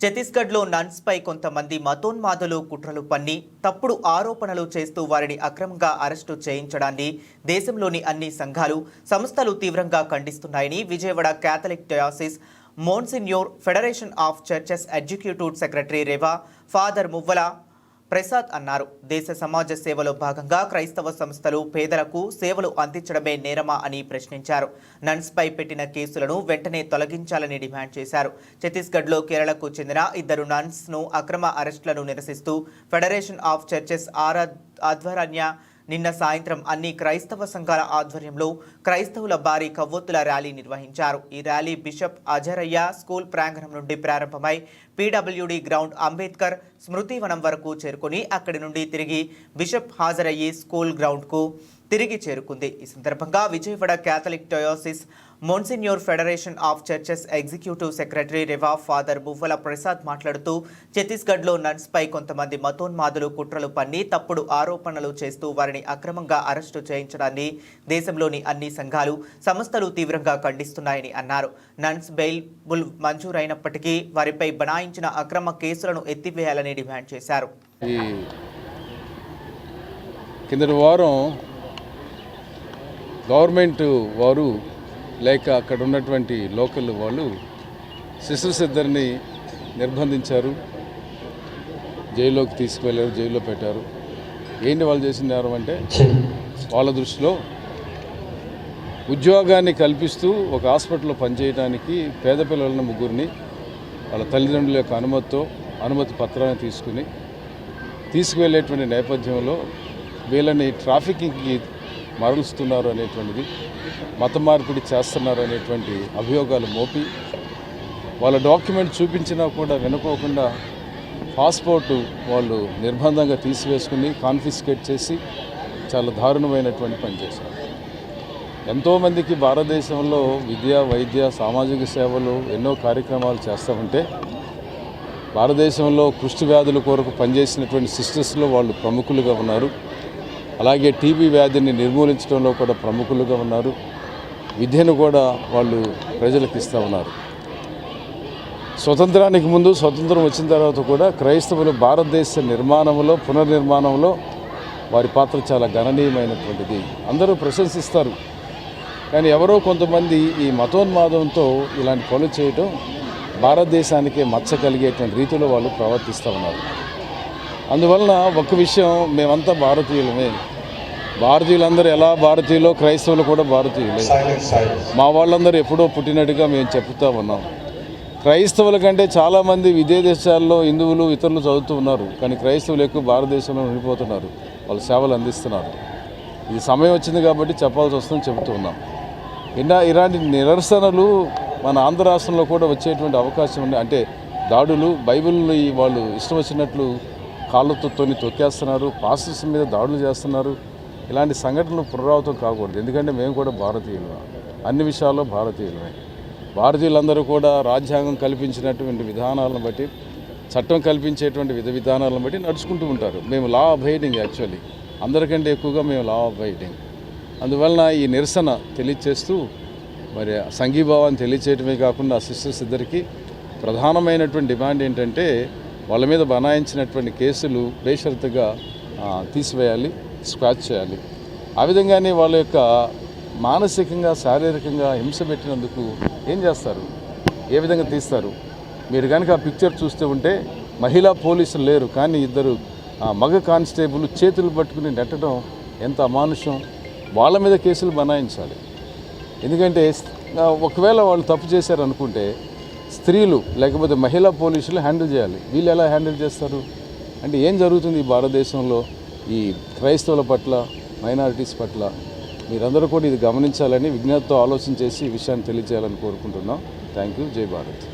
ఛత్తీస్గఢ్లో నన్స్పై కొంతమంది మతోన్మాదులు కుట్రలు పన్ని తప్పుడు ఆరోపణలు చేస్తూ వారిని అక్రమంగా అరెస్టు చేయించడాన్ని దేశంలోని అన్ని సంఘాలు సంస్థలు తీవ్రంగా ఖండిస్తున్నాయని Vijayawada Catholic diocese monsignor federation of churches executive secretary Rewa father Muvvala Prasad అన్నారు. దేశ సమాజ సేవలో భాగంగా క్రైస్తవ సంస్థలు పేదలకు సేవలు అందించడమే నేరమా అని ప్రశ్నించారు. నన్స్పై పెట్టిన కేసులను వెంటనే తొలగించాలని డిమాండ్ చేశారు. ఛత్తీస్గఢ్లో కేరళకు చెందిన ఇద్దరు నన్స్ను అక్రమ అరెస్టులను నిరసిస్తూ ఫెడరేషన్ ఆఫ్ చర్చెస్ ఆరా ఆధ్వర్యాన్య నిన్న సాయంత్రం అన్ని క్రైస్తవ సంఘాల ఆధ్వర్యంలో క్రైస్తవుల భారీ కవ్వొత్తుల ర్యాలీ నిర్వహించారు. ఈ ర్యాలీ బిషప్ అజరయ్య స్కూల్ ప్రాంగణం నుండి ప్రారంభమై పీడబ్ల్యూడి గ్రౌండ్ అంబేద్కర్ స్మృతివనం వరకు చేరుకుని అక్కడి నుండి తిరిగి బిషప్ హాజరయ్యి స్కూల్ గ్రౌండ్కు తిరిగి చేరుకుంది. ఈ సందర్భంగా Vijayawada Catholic diocese monsignor federation of churches executive secretary Riva father Buvvala Prasad మాట్లాడుతూ ఛత్తీస్గఢ్లో నన్స్పై కొంతమంది మతోన్మాదులు కుట్రలు పన్ని తప్పుడు ఆరోపణలు చేస్తూ వారిని అక్రమంగా అరెస్టు చేయించడాన్ని దేశంలోని అన్ని సంఘాలు సంస్థలు తీవ్రంగా ఖండిస్తున్నాయని అన్నారు. నన్స్ బెయిల్ బుల్ మంజూరైనప్పటికీ వారిపై బనాయించిన అక్రమ కేసులను ఎత్తివేయాలని డిమాండ్ చేశారు. కిందటి వారం గవర్నమెంట్ వారు లేక అక్కడ ఉన్నటువంటి లోకల్ వాళ్ళు సిస్టర్స్ ఇద్దరిని నిర్బంధించారు జైల్లోకి తీసుకువెళ్ళారు జైల్లో పెట్టారు. ఏంటి వాళ్ళు చేసిన నేరం అంటే వాళ్ళ దృష్టిలో ఉద్యోగాన్ని కల్పిస్తూ ఒక హాస్పిటల్లో పనిచేయడానికి పేద పిల్లలను ముగ్గురిని వాళ్ళ తల్లిదండ్రుల యొక్క అనుమతితో అనుమతి పత్రాన్ని తీసుకుని తీసుకువెళ్ళేటువంటి నేపథ్యంలో వీళ్ళని ట్రాఫికింగ్కి మరలుస్తున్నారు అనేటువంటిది మత మార్పిడి చేస్తున్నారు అనేటువంటి అభియోగాలు మోపి వాళ్ళ డాక్యుమెంట్ చూపించినా కూడా వినుకోకుండా పాస్పోర్టు వాళ్ళు నిర్బంధంగా తీసివేసుకుని కాన్ఫిస్కేట్ చేసి చాలా దారుణమైనటువంటి పని చేశారు. ఎంతోమందికి భారతదేశంలో విద్య వైద్య సామాజిక సేవలు ఎన్నో కార్యక్రమాలు చేస్తామంటే భారతదేశంలో కుష్టి వ్యాధుల కొరకు పనిచేసినటువంటి సిస్టర్స్లో వాళ్ళు ప్రముఖులుగా ఉన్నారు. అలాగే టీబీ వ్యాధిని నిర్మూలించడంలో కూడా ప్రముఖులుగా ఉన్నారు. విద్యను కూడా వాళ్ళు ప్రజలకు ఇస్తూ ఉన్నారు. స్వతంత్రానికి ముందు స్వతంత్రం వచ్చిన తర్వాత కూడా క్రైస్తవులు భారతదేశ నిర్మాణంలో పునర్నిర్మాణంలో వారి పాత్ర చాలా గణనీయమైనటువంటిది. అందరూ ప్రశంసిస్తారు. కానీ ఎవరో కొంతమంది ఈ మతోన్మాదంతో ఇలాంటి పనులు చేయటం భారతదేశానికే మచ్చ కలిగేటువంటి రీతిలో వాళ్ళు ప్రవర్తిస్తూ ఉన్నారు. అందువలన ఒక విషయం మేమంతా భారతీయులమే. భారతీయులందరూ ఎలా భారతీయులో క్రైస్తవులు కూడా భారతీయులే. మా వాళ్ళందరూ ఎప్పుడో పుట్టినట్టుగా మేము చెప్తా ఉన్నాం. క్రైస్తవుల కంటే చాలామంది విదేశ దేశాల్లో హిందువులు ఇతరులు చదువుతూ ఉన్నారు. కానీ క్రైస్తవులు ఎక్కువ భారతదేశంలో ఉండిపోతున్నారు. వాళ్ళు సేవలు అందిస్తున్నారు. ఇది సమయం వచ్చింది కాబట్టి చెప్పాల్సి వస్తుందని చెబుతూ ఉన్నాం. ఇలా ఇలాంటి నిరసనలు మన ఆంధ్ర రాష్ట్రంలో కూడా వచ్చేటువంటి అవకాశం ఉంది. అంటే దాడులు బైబిల్ని వాళ్ళు ఇష్టం వచ్చినట్లు కాళ్ళతో తొని తొక్కేస్తున్నారు పాస్టర్స్ మీద దాడులు చేస్తున్నారు. ఇలాంటి సంఘటనలు పునరావృతం కాకూడదు. ఎందుకంటే మేము కూడా భారతీయులు. అన్ని విషయాల్లో భారతీయులమే. భారతీయులందరూ కూడా రాజ్యాంగం కల్పించినటువంటి విధానాలను బట్టి చట్టం కల్పించేటువంటి విధ విధానాలను బట్టి నడుచుకుంటూ ఉంటారు. మేము లా అబైడింగ్ యాక్చువల్లీ అందరికంటే ఎక్కువగా మేము లా అబైడింగ్ అందువలన ఈ నిరసన తెలియచేస్తూ మరి సంఘీభావాన్ని తెలియచేయటమే కాకుండా సిస్టర్స్ ఇద్దరికి ప్రధానమైనటువంటి డిమాండ్ ఏంటంటే వాళ్ళ మీద బనాయించినటువంటి కేసులు బేషరతుగా తీసివేయాలి స్క్రాచ్ చేయాలి. ఆ విధంగానే వాళ్ళ యొక్క మానసికంగా శారీరకంగా హింస పెట్టినందుకు ఏం చేస్తారు? ఏ విధంగా తీస్తారు? మీరు కనుక ఆ పిక్చర్ చూస్తూ ఉంటే మహిళా పోలీసులు లేరు కానీ ఇద్దరు ఆ, మగ కానిస్టేబుల్ చేతులు పట్టుకుని నెట్టడం ఎంత అమానుషం! వాళ్ళ మీద కేసులు బనాయించాలి. ఎందుకంటే ఒకవేళ వాళ్ళు తప్పు చేశారు అనుకుంటే స్త్రీలు లేకపోతే మహిళా పోలీసులు హ్యాండిల్ చేయాలి. వీళ్ళు ఎలా హ్యాండిల్ చేస్తారు? అంటే ఏం జరుగుతుంది ఈ భారతదేశంలో ఈ క్రైస్తవుల పట్ల మైనారిటీస్ పట్ల? మీరందరూ కూడా ఇది గమనించాలని విజ్ఞతతో ఆలోచన చేసి ఈ విషయాన్ని తెలియజేయాలని కోరుకుంటున్నాం. Thank you. జై భారత్.